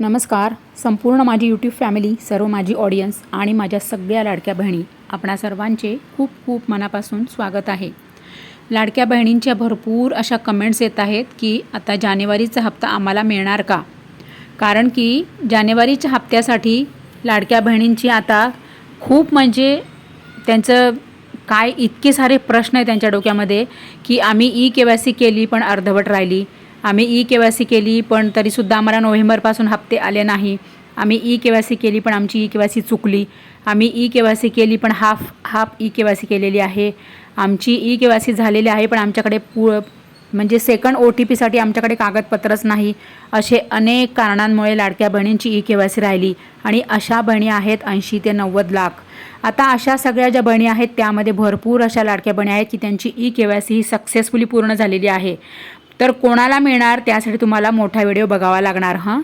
नमस्कार. संपूर्ण माझी यूट्यूब फॅमिली सर्व माझी ऑडियन्स आणि माझ्या सगळ्या लाडक्या बहिणी आपणा सर्वांचे खूप खूप मनापासून स्वागत आहे. लाडक्या बहिणींच्या भरपूर अशा कमेंट्स येत आहेत की आता जानेवारीचा हप्ता आम्हाला मिळणार का? कारण की जानेवारीच्या हप्त्यासाठी लाडक्या बहिणींची आता खूप म्हणजे त्यांचं काय इतके सारे प्रश्न आहे त्यांच्या डोक्यामध्ये की आम्ही ई के वाय सी केली पण अर्धवट राहिली. आम्ही ई के वाय सी केली पण तरीसुद्धा आम्हाला नोव्हेंबरपासून हप्ते आले नाही. आम्ही ई के वाय सी केली पण आमची ई के वाय सी चुकली. आम्ही ई के वाय सी केली पण half half E K Y C केलेली आहे. आमची ई के वाय सी झालेली आहे पण आमच्याकडे पु म्हणजे सेकंड ओ टी पीसाठी आमच्याकडे कागदपत्रच नाही. असे अनेक कारणांमुळे लाडक्या बहिणींची ई के वाय सी राहिली आणि अशा बहिणी आहेत ऐंशी ते नव्वद लाख. आता अशा सगळ्या ज्या बहिणी आहेत त्यामध्ये भरपूर अशा लाडक्या बहिणी आहेत की त्यांची ई के वाय सी ही सक्सेसफुली पूर्ण झालेली आहे. तर कोणाला मिळणार? त्यासाठी तुम्हाला मोठा व्हिडिओ बघावा लागणार हां?